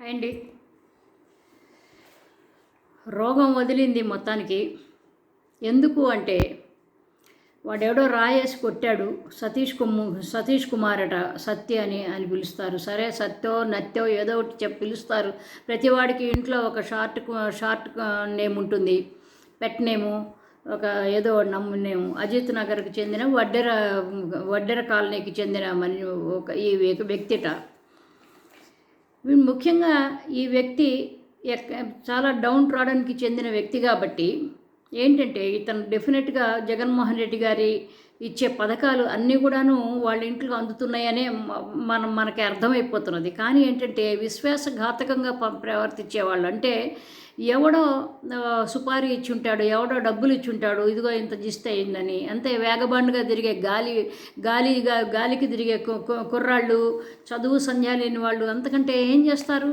Hi అండి రోగం వదిలింది మొత్తానికి. ఎందుకు అంటే వాడెవడో రాయేసి కొట్టాడు సతీష్ కుము సతీష్ కుమార్ అట సత్య అని అని పిలుస్తారు. సరే సత్యో నత్యో ఏదో ఒకటి చెప్పి పిలుస్తారు. ప్రతివాడికి ఇంట్లో ఒక షార్ట్ షార్ట్ నేమ్ ఉంటుంది. పెట్ నేము ఒక ఏదో నమ్ము నేము అజిత్ నగర్కి చెందిన వడ్డెర వడ్డెర కాలనీకి చెందిన మన ఒక ఈ వ్యక్తిట. ముఖ్యంగా ఈ వ్యక్తి ఎక్క- చాలా డౌన్ ట్రాడన్కి చెందిన వ్యక్తి కాబట్టి ఏంటంటే ఇతను డెఫినెట్గా జగన్మోహన్ రెడ్డి గారి ఇచ్చే పథకాలు అన్నీ కూడాను వాళ్ళ ఇంట్లో అందుతున్నాయనే మనం మనకి అర్థమైపోతున్నది. కానీ ఏంటంటే విశ్వాసఘాతకంగా ప్రవర్తించే వాళ్ళు అంటే ఎవడో సుపారీ ఇచ్చి ఉంటాడు ఎవడో డబ్బులు ఇచ్చి ఉంటాడు ఇదిగో ఇంత జిస్ట్ అయిందని అంతే వేగబండుగా తిరిగే గాలి గాలిగా గాలికి తిరిగే కు- కు- కుర్రాళ్ళు చదువు సంధ్యా లేని వాళ్ళు అంతకంటే ఏం చేస్తారు?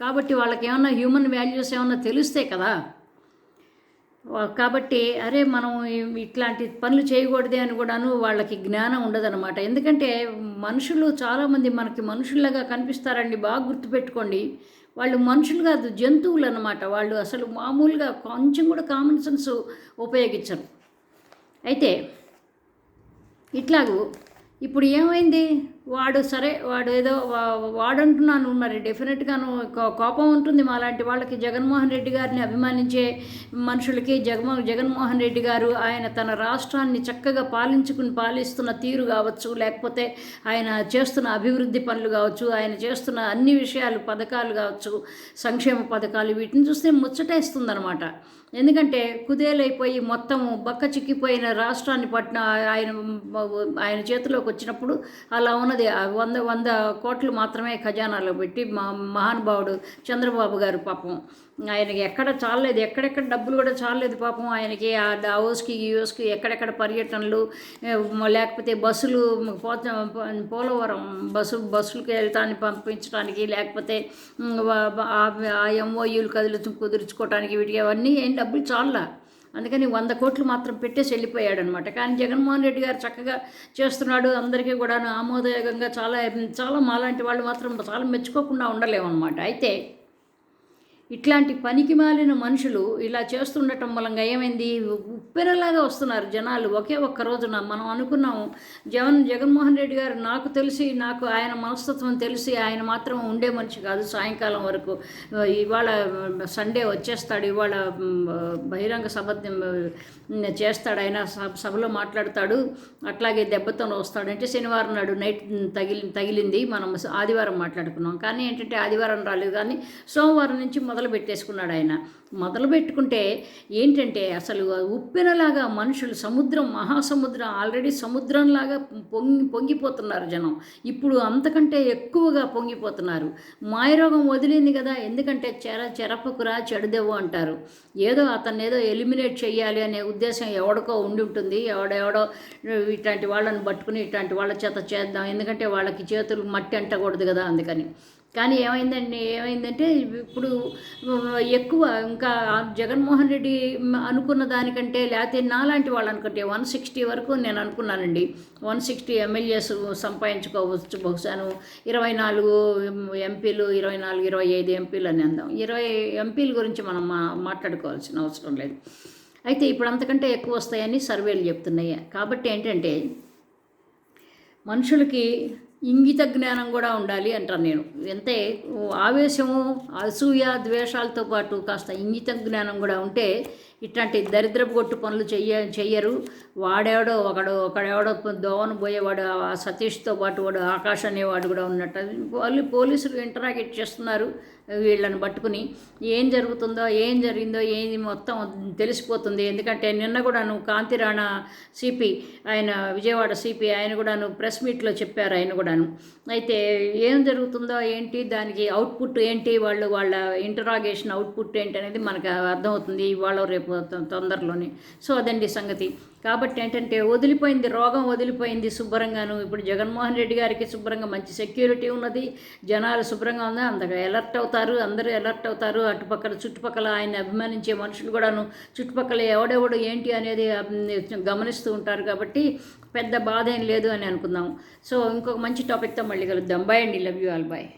కాబట్టి వాళ్ళకి ఏమన్నా హ్యూమన్ వాల్యూస్ ఏమన్నా తెలిస్తే కదా? కాబట్టి అరే మనం ఇట్లాంటి పనులు చేయకూడదే అని కూడాను వాళ్ళకి జ్ఞానం ఉండదన్నమాట. ఎందుకంటే మనుషులు చాలామంది మనకి మనుషుల్లాగా కనిపిస్తారండి బాగా గుర్తుపెట్టుకోండి. వాళ్ళు మనుషులు కాదు జంతువులు అనమాట వాళ్ళు అసలు మామూలుగా కొంచెం కూడా కామన్ సెన్స్ ఉపయోగించరు. అయితే ఇట్లాగూ ఇప్పుడు ఏమైంది? వాడు సరే వాడు ఏదో వాడంటున్నాను మరి డెఫినెట్గాను కోపం ఉంటుంది మా లాంటి వాళ్ళకి. జగన్మోహన్ రెడ్డి గారిని అభిమానించే మనుషులకి జగన్మో జగన్మోహన్ రెడ్డి గారు ఆయన తన రాష్ట్రాన్ని చక్కగా పాలించుకుని పాలిస్తున్న తీరు కావచ్చు లేకపోతే ఆయన చేస్తున్న అభివృద్ధి పనులు కావచ్చు ఆయన చేస్తున్న అన్ని విషయాలు పథకాలు కావచ్చు సంక్షేమ పథకాలు వీటిని చూస్తే ముచ్చటేస్తుందన్నమాట. ఎందుకంటే కుదేలైపోయి మొత్తం బక్క చిక్కిపోయిన రాష్ట్రాన్ని పట్టిన ఆయన ఆయన చేతిలోకి వచ్చినప్పుడు అలా ఉన్నది ఆ వంద వంద కోట్లు మాత్రమే ఖజానాలో పెట్టి మా మహానుభావుడు చంద్రబాబు గారు పాపం. ఆయనకి ఎక్కడ చాలలేదు ఎక్కడెక్కడ డబ్బులు కూడా చాలలేదు పాపం. ఆయనకి ఆ డావోస్కి యూఎస్కి ఎక్కడెక్కడ పర్యటనలు లేకపోతే బస్సులు పోత పోలవరం బస్సు బస్సులకి వెళ్తానికి పంపించడానికి లేకపోతే ఆ- ఎంఓయూలు కదిలి కుదుర్చుకోవడానికి వీటికి అవన్నీ ఏం డబ్బులు చాలా అందుకని వంద కోట్లు మాత్రం పెట్టేసి వెళ్ళిపోయాడు అనమాట కానీ జగన్మోహన్ రెడ్డి గారు చక్కగా చేస్తున్నాడు. అందరికీ కూడా ఆమోదయోగంగా చాలా చాలా మాలాంటి వాళ్ళు మాత్రం చాలా మెచ్చుకోకుండా ఉండలేమన్నమాట. అయితే ఇట్లాంటి పనికి మాలిన మనుషులు ఇలా చేస్తుండటం మూలంగా ఏమైంది? ఉప్పెనలాగా వస్తున్నారు జనాలు. ఒకే ఒక్క రోజున మనం అనుకున్నాము జగన్ జగన్మోహన్ రెడ్డి గారు నాకు తెలిసి నాకు ఆయన మనస్తత్వం తెలిసి ఆయన మాత్రం ఉండే మనిషి కాదు సాయంకాలం వరకు. ఇవాళ సండే వచ్చేస్తాడు ఇవాళ బహిరంగ సభ చేస్తాడు ఆయన సభ- సభలో మాట్లాడతాడు అట్లాగే దెబ్బతో వస్తాడు అంటే శనివారం నాడు నైట్ తగిలి తగిలింది. మనం ఆదివారం మాట్లాడుకున్నాం. కానీ ఏంటంటే ఆదివారం రాలేదు. కానీ సోమవారం నుంచి మొదలు మొదలు పెట్టేసుకున్నాడు ఆయన. మొదలు పెట్టుకుంటే ఏంటంటే అసలు ఉప్పెనలాగా మనుషులు సముద్రం మహాసముద్రం ఆల్రెడీ సముద్రంలాగా పొంగి పొంగిపోతున్నారు జనం. ఇప్పుడు అంతకంటే ఎక్కువగా పొంగిపోతున్నారు. మాయరోగం వదిలింది కదా ఎందుకంటే చెర చెరపకురా చెడుదేవు అంటారు. ఏదో అతన్ని ఏదో ఎలిమినేట్ చేయాలి అనే ఉద్దేశం ఎవడికో ఉండి ఉంటుంది. ఎవడెవడో ఇట్లాంటి వాళ్ళని పట్టుకుని ఇట్లాంటి వాళ్ళ చేత చేద్దాం. ఎందుకంటే వాళ్ళకి చేతులు మట్టి అంటకూడదు కదా అందుకని. కానీ ఏమైందండి ఏమైందంటే ఇప్పుడు ఎక్కువ ఇంకా జగన్మోహన్ రెడ్డి అనుకున్న దానికంటే లేకపోతే నాలాంటి వాళ్ళు అనుకుంటే వన్ సిక్స్టీ వరకు నేను అనుకున్నానండి. వన్ సిక్స్టీ ఎమ్మెల్యేస్ సంపాదించుకోవచ్చు బహుశాను ఇరవై నాలుగు ఎంపీలు ఇరవై నాలుగు ఇరవై ఐదు ఎంపీలు అని అందాం. ఇరవై ఎంపీల గురించి మనం మా మాట్లాడుకోవాల్సిన అవసరం లేదు. అయితే ఇప్పుడు అంతకంటే ఎక్కువ వస్తాయని సర్వేలు చెప్తున్నాయి. కాబట్టి ఏంటంటే మనుషులకి ఇంగిత జ్ఞానం కూడా ఉండాలి అంటాను నేను. ఎంతే ఆవేశము అసూయ ద్వేషాలతో పాటు కాస్త ఇంగిత జ్ఞానం కూడా ఉంటే ఇట్లాంటి దరిద్రపు కొట్టు పనులు చెయ్య చెయ్యరు. వాడేవాడో ఒకడు ఒకడెవడో దోవను పోయేవాడు ఆ సతీష్తో పాటు వాడు ఆకాష్ అనేవాడు కూడా ఉన్నట్టు. వాళ్ళు పోలీసులు ఇంటరాగేట్ చేస్తున్నారు. వీళ్ళని పట్టుకుని ఏం జరుగుతుందో ఏం జరిగిందో ఏది మొత్తం తెలిసిపోతుంది. ఎందుకంటే నిన్న కూడాను కాంతిరాణ సిపి ఆయన విజయవాడ సిపి ఆయన కూడాను ప్రెస్ మీట్లో చెప్పారు ఆయన కూడాను. అయితే ఏం జరుగుతుందో ఏంటి దానికి అవుట్పుట్ ఏంటి వాళ్ళు వాళ్ళ ఇంటరాగేషన్ అవుట్పుట్ ఏంటి అనేది మనకు అర్థమవుతుంది ఇవాళ రేపు తొందరలోనే. సో అదండి సంగతి. కాబట్టి ఏంటంటే వదిలిపోయింది రోగం వదిలిపోయింది శుభ్రంగాను. ఇప్పుడు జగన్మోహన్ రెడ్డి గారికి శుభ్రంగా మంచి సెక్యూరిటీ ఉన్నది జనాలు శుభ్రంగా ఉంది అంతగా అలర్ట్ అవుతారు. అందరూ అలర్ట్ అవుతారు. అటుపక్కల చుట్టుపక్కల ఆయన అభిమానించే మనుషులు కూడాను చుట్టుపక్కల ఎవడెవడు ఏంటి అనేది గమనిస్తూ ఉంటారు కాబట్టి పెద్ద బాధ ఏం లేదు అని అనుకుందాం సో ఇంకొక మంచి టాపిక్తో మళ్ళీ కలుద్దాం. బాయ్ అండి. Love you all bye